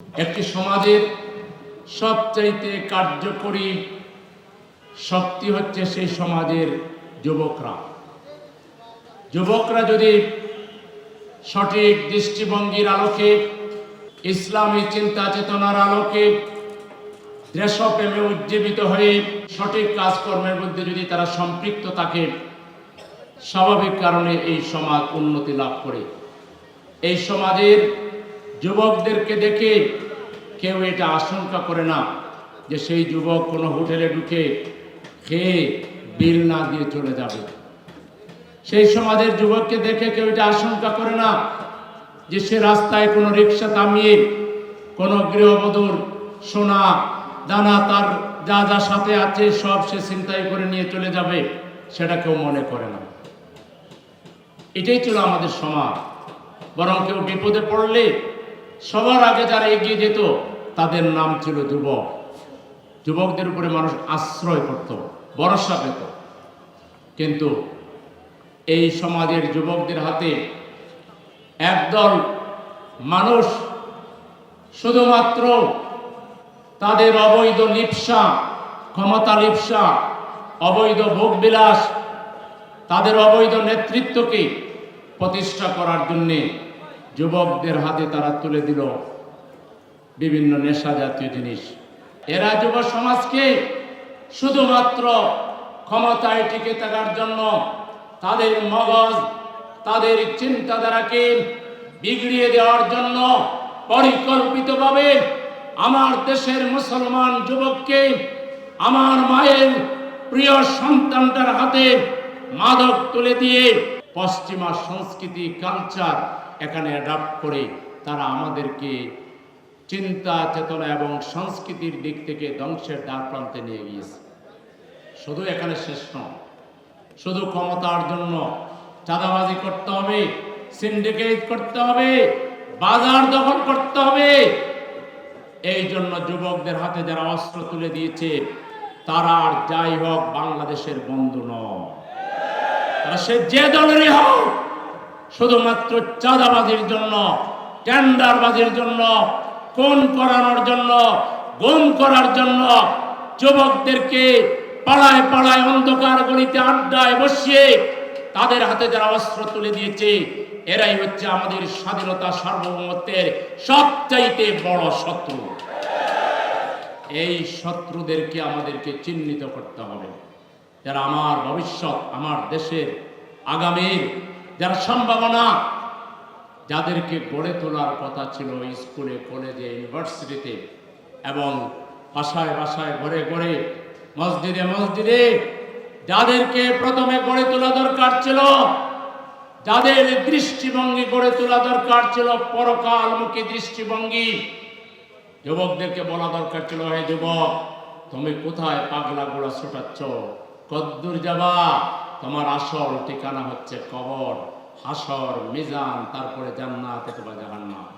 একটি সমাজের সবচাইতে কার্যকরী শক্তি হচ্ছে সেই সমাজের যুবকরা। যুবকরা যদি সঠিক দৃষ্টিভঙ্গির আলোকে, ইসলামী চিন্তা চেতনার আলোকে, দেশপ্রেমে উজ্জীবিত হয়ে সঠিক কাজকর্মের মধ্যে যদি তারা সম্পৃক্ত থাকে, স্বাভাবিক কারণে এই সমাজ উন্নতি লাভ করে। এই সমাজের যুবকদেরকে দেখে কেউ এটা আশঙ্কা করে না যে সেই যুবক কোনো হোটেলে ঢুকে খেয়ে বিল না দিয়ে চলে যাবে। সেই সমাজের যুবককে দেখে কেউ এটা আশঙ্কা করে না যে সে রাস্তায় কোনো রিক্সা থামিয়ে কোনো গৃহবধূর সোনা, দানা, তার যা যা সাথে আছে সব সে চিন্তাই করে নিয়ে চলে যাবে সেটা কেউ মনে করে না। এটাই ছিল আমাদের সমাজ। বরং কেউ বিপদে পড়লে সবার আগে যারা এগিয়ে যেত, তাদের নাম ছিল যুবক। যুবকদের উপরে মানুষ আশ্রয় করত, ভরসা পেত। কিন্তু এই সমাজের যুবকদের হাতে একদল মানুষ শুধুমাত্র তাদের অবৈধ লিপসা, ক্ষমতা লিপসা, অবৈধ ভোগবিলাস, তাদের অবৈধ নেতৃত্বকে প্রতিষ্ঠা করার জন্যে যুবকদের হাতে তারা তুলে দিল বিভিন্ন নেশা জাতীয় জিনিস। এরা যুব সমাজকে শুধুমাত্র ক্ষমতায় টিকে থাকার জন্য তাদের মগজ, তাদের চিন্তাধারাকে বিগড়িয়ে দেওয়ার জন্য পরিকল্পিতভাবে আমার দেশের মুসলমান যুবককে আমার মায়ের প্রিয় সন্তানটার হাতে মাদক তুলে দিয়ে পশ্চিমা সংস্কৃতি কালচার এখানে অ্যাডাপ্ট করে তারা আমাদেরকে চিন্তা, চেতনা এবং সংস্কৃতির দিক থেকে ধ্বংসের দ্বার প্রান্তে নিয়ে গিয়েছে। শুধু এখানে শেষ নয়, শুধু ক্ষমতার জন্য চাঁদাবাজি করতে হবে সিন্ডিকেট করতে হবে, বাজার দখল করতে হবে। এই জন্য যুবকদের হাতে যারা অস্ত্র তুলে দিয়েছে, তারা আর যাই হোক বাংলাদেশের বন্ধু নয়। সে যে দলেরই হোক শুধুমাত্র চাঁদাবাজির জন্য, টেন্ডারবাজির জন্য কোন করানোর জন্য, গুম করার জন্য যুবকদেরকে পাড়ায় পাড়ায় অন্ধকার গলিতে আড্ডায় বসিয়ে তাদের হাতে যারা অস্ত্র তুলে দিয়েছে, এরাই হচ্ছে আমাদের স্বাধীনতা সার্বভৌমত্বের সবচাইতে বড় শত্রু। এই শত্রুদেরকে আমাদেরকে চিহ্নিত করতে হবে। যারা আমার ভবিষ্যৎ, আমার দেশের আগামীর যারা সম্ভাবনা যাদেরকে গড়ে তোলার কথা ছিল স্কুলে, কলেজে, ইউনিভার্সিটিতে এবং বাসায় বাসায়, ঘরে ঘরে, মসজিদে মসজিদে, যাদেরকে প্রথমে গড়ে তোলা দরকার ছিল, যাদের দৃষ্টিভঙ্গি গড়ে তোলা দরকার ছিল, পরকালমুখী দৃষ্টিভঙ্গি, যুবকদেরকে বলা দরকার ছিল, হে যুবক, তুমি কোথায় পাগলা গোড়া ছোটাচ্ছ? কদ্দুর যাবা তোমার আসল ঠিকানা হচ্ছে কবর হাসর মিজান তারপরে জান্নাত অথবা জাহান্নাম।